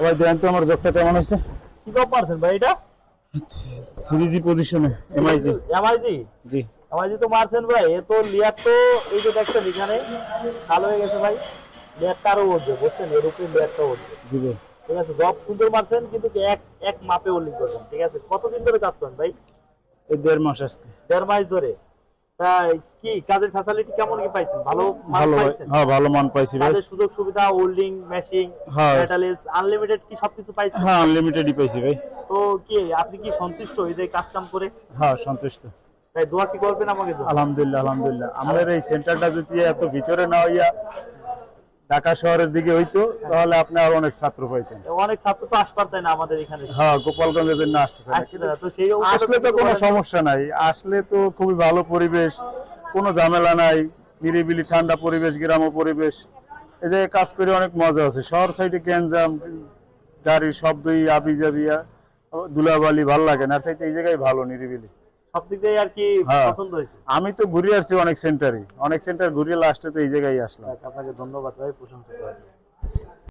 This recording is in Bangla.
ভাই তো আমার কেমন হয়েছে কি পারছেন ভাই এটা? থ্রি জি পজিশনে এমআইজি এমআইজি জি। এমআইজি তো মারছেন ভাই এ তো লিয়ার তো এই যে দেখছেন এখানে ভালো হয়ে গেছে ভাই। লিয়ারটা আরও উঠবে বুঝছেন? এর উপরে লিয়ারটা উঠবে। জি ভাই। ঠিক আছে জব সুন্দর মারছেন কিন্তু এক এক মাপে ওল্ডিং করছেন। ঠিক আছে কতদিন ধরে কাজ করেন ভাই? এই দেড় মাস আসছে দেড় মাস ধরে? কি কাজের ফ্যাসিলিটি কেমন কি পাইছেন? ভালো ভালো হ্যাঁ ভালো মান পাইছি ভাই। কাজের সুযোগ সুবিধা ওল্ডিং হ্যাঁ। মেটালিস আনলিমিটেড কি সবকিছু পাইছি হ্যাঁ আনলিমিটেডই পাইছি ভাই। তো কি আপনি কি সন্তুষ্ট এই যে কাজ কাম করে? হ্যাঁ সন্তুষ্ট। তাই দোয়া কি করবেন আমাকে? আলহামদুলিল্লাহ আলহামদুলিল্লাহ। আমাদের এই সেন্টারটা যদি এত ভিতরে না হইয়া ঢাকা শহরের দিকে হইতো তাহলে আপনার অনেক ছাত্র পাইতেন। অনেক ছাত্র তো আসতে পারছে না আমাদের এখানে। হ্যাঁ গোপালগঞ্জের জন্য না। আসতে সেই আসলে তো কোনো সমস্যা নাই। আসলে তো খুবই ভালো পরিবেশ কোনো ঝামেলা নাই নিরিবিলি ঠান্ডা পরিবেশ গ্রাম্য পরিবেশ। এই যে কাজ করে অনেক মজা আছে। শহর সাইডে গ্যাঞ্জাম গাড়ির শব্দই আবি জাবিয়া দুলাবালি ভালো লাগে না। চাইতে এই জায়গায় ভালো নিরিবিলি। সব আর কি হ্যাঁ। আমি তো ঘুরে আসছি অনেক সেন্টারে অনেক সেন্টার ঘুরে লাস্টে তো এই জায়গায় আসলাম আপনাকে ধন্যবাদ ভাই প্রশংসা।